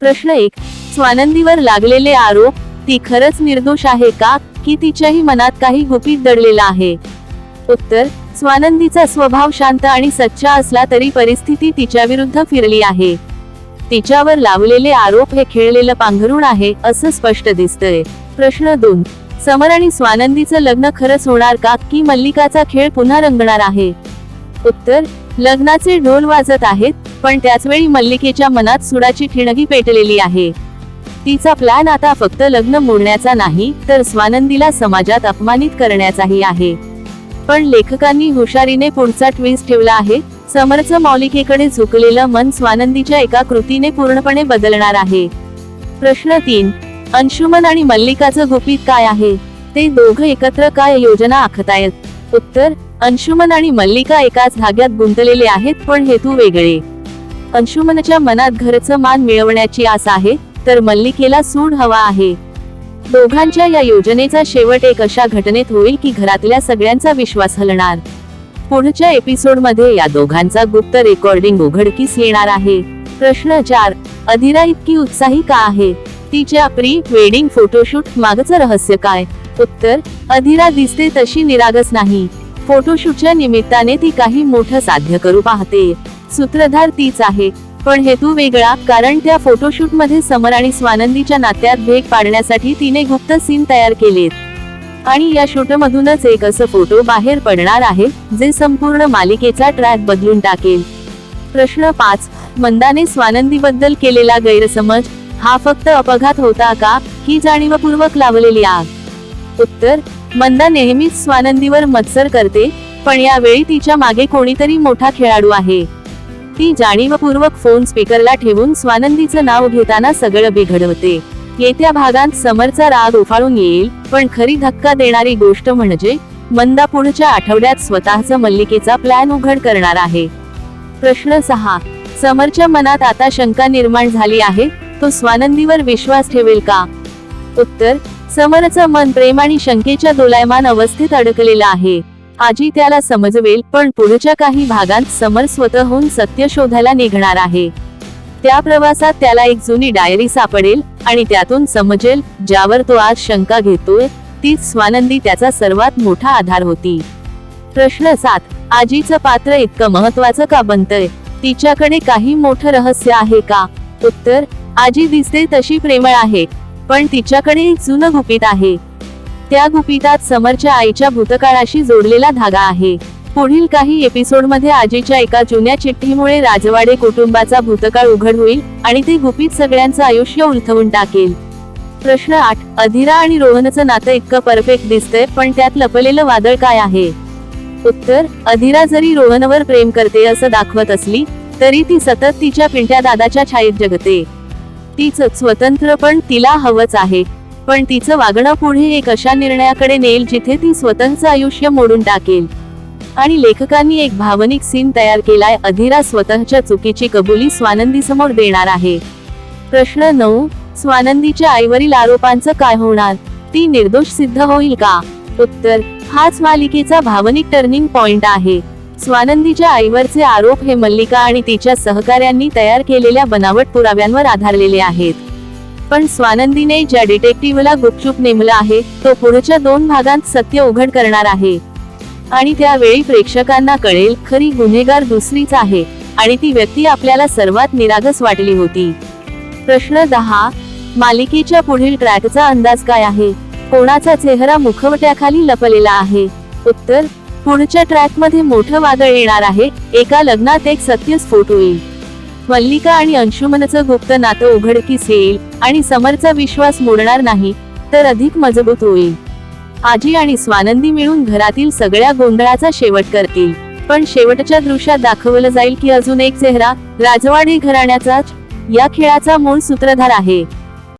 प्रश्न एक स्वानंदीवर लागलेले आरोप ती खरंच निर्दोष आहे का की तिच्याही मनात काही गुपित दडलेला आहे? उत्तर स्वानंदीचा स्वभाव शांत आणि सच्चा असला तरी परिस्थिती तिच्या विरुद्ध फिरली आहे. तिच्यावर लावलेले आरोप हे खेळलेलं पांघरुण आहे असं स्पष्ट दिसतंय. प्रश्न दोन समर आणि स्वानंदीचं लग्न खरंच होणार का की मल्लिकाचा खेळ पुन्हा रंगणार आहे? उत्तर लग्नाचे ढोल वाजत आहेत पण त्याचवेळी मल्लिकेच्या मनात सुडाची ठिणगी पेटलेली आहे. तिचा प्लॅन आता फक्त लग्न मोडण्याचा नाही तर स्वानंदीला समाजात अपमानित करण्याचाही आहे. पण लेखकांनी हुशारीने पुढचा ट्विस्ट ठेवला आहे समरचं मौलिकेकडे झुकलेलं मन स्वानंदीच्या एका कृतीने पूर्णपणे बदलणार आहे. प्रश्न तीन अंशुमन आणि मल्लिकाचं गुपित काय आहे? ते दोघं एकत्र काय योजना आखतायत? उत्तर अंशुमन आणि मल्लिका एकाच धाग्यात गुंतलेले आहेत पण हेतू वेगळे. अंशुमनच्या मनात घरचं मान मिळवण्याची आस आहे तर मल्लिकेला सूड हवा आहे. दोघांच्या या योजनेचा शेवट एक अशा घटनेत होईल की घरातल्या सगळ्यांचा विश्वास हलणार. पुढच्या एपिसोडमध्ये या दोघांचा गुप्त रेकॉर्डिंग उघडकीस येणार आहे. प्रश्न चार अधिरा इतकी उत्साही का आहे? तिच्या प्री वेडिंग फोटोशूट मागचं रहस्य काय? उत्तर अधिरा दिसते तशी निरागस नाही. फोटोशूटच्या निमित्ताने ती काही मोठं साध्य करू पाहते. सूत्रधार तीच आहे. पण हेतू वेगळा कारण त्या फोटोशूटमध्ये समर आणि स्वानंदीच्या नात्यात भेग पाडण्यासाठी तिने गुप्त सीन तयार केलेत. आणि या शूट मधूनच एक असं फोटो बाहेर पडणार आहे जे संपूर्ण मालिकेचा ट्रॅक बदलून टाकेल. प्रश्न पाच मंदाने स्वानंदीबद्दल केलेला गैरसमज हा फक्त अपघात होता का ही जाणीवपूर्वक लावलेली आग? उत्तर मंदा नेहमीच स्वानंदीवर मत्सर करते पण यावेळी तिच्यामागे कोणीतरी मोठा खेळाडू आहे. ती जाणीवपूर्वक फोन स्पीकरला ठेवून स्वानंदीचं नाव घेताना सगळं बिघडवते. येत्या भागात समरचा राग उफाळून येईल पण खरी धक्का देणारी गोष्ट म्हणजे मंदा पुढच्या आठवड्यात स्वतःचा मल्लिकेचा प्लॅन उघड करणार आहे. प्रश्न सहा. समरच्या मनात आता शंका निर्माण झाली आहे तो स्वानंदीवर विश्वास ठेवेल का? उत्तर. समरचं मन प्रेम आणि शंकेच्या दोलायमान अवस्थेत अडकलेलं आहे. आजी त्याला समजवेल पण पुढच्या काही भागांत समर स्वतःहून सत्य शोधायला निघणार आहे. त्या प्रवासात त्याला एक जुनी डायरी सापडेल आणि त्यातून समजेल ज्यावर तो आज शंका घेतोय तीच स्वानंदी त्याचा सर्वात मोठा आधार होती. प्रश्न सात आजीचं पात्र इतकं महत्वाचं का बनतंय? तिच्याकडे काही मोठं रहस्य आहे का? उत्तर आजी दिसते तशी प्रेमळ आहे पण तिच्याकडे एक जुनं गुपित आहे. त्या गुपितात समरच्या आईच्या भूतकाळाशी जोडलेला धागा आहे. पुढील काही एपिसोडमध्ये आजीच्या एका जुन्या चिठ्ठीमुळे राजवाडे कुटुंबाचा भूतकाळ उघड होईल आणि ते गुपित सगळ्यांचं आयुष्य उलथवून टाकेल. प्रश्न आठ अधिरा आणि रोहनचं नातं इतकं परफेक्ट दिसतंय पण त्यात लपलेलं वादळ काय आहे? उत्तर अधिरा जरी रोहनवर प्रेम करते असं दाखवत असली तरी ती सतत तिच्या पिंट्या दादाच्या छायेत जगते. तीच स्वतंत्र पण तिला हवंच आहे. पण तिचं वागणं पुढे एक अशा निर्णयाकडे नेईल जिथे ती स्वतःचं आयुष्य मोडून टाकेल. आणि लेखकांनी एक भावनिक सीन तयार केलाय अधिरा स्वतःच्या चुकीची कबुली स्वानंदी समोर देणार आहे. प्रश्न नऊ स्वानंदीच्या आईवरील आरोपांचं काय होणार? ती निर्दोष सिद्ध होईल का? उत्तर हाच मालिकेचा भावनिक टर्निंग पॉइंट आहे. स्वानंदीच्या आईवरचे आरोप हे मल्लिका आणि तिच्या सहकाऱ्यांनी तयार केलेल्या बनावट पुराव्यांवर आधारलेले आहेत. पण स्वानंदीने ज्या डिटेक्टिव्हला गुपचूप नेमला आहे तो पुढच्या दोन भागांत सत्य उघड करणार आहे. आणि त्यावेळी प्रेक्षकांना कळेल खरी गुन्हेगार दुसरीच आहे आणि ती व्यक्ती आपल्याला सर्वात निरागस वाटली होती. प्रश्न दहा मालिकेच्या पुढील ट्रॅकचा अंदाज काय आहे? कोणाचा चेहरा मुखवट्याखाली लपलेला आहे? उत्तर पुढच्या ट्रॅकमध्ये मोठं वादळ येणार आहे एका लग्नात एक सत्यस्फोट होईल. मल्लिका आणि अंशुमनचं गुप्त नातं उघडकीस येईल आणि समरचा विश्वास मोडणार नाही तर अधिक मजबूत होईल. आजी आणि स्वानंदी मिळून घरातील सगळ्या गोंधळाचा शेवट करतील. पण शेवटच्या दृश्यात दाखवलं जाईल की अजून एक चेहरा राजवाडी घराण्याचाच या खेळाचा मूळ सूत्रधार आहे.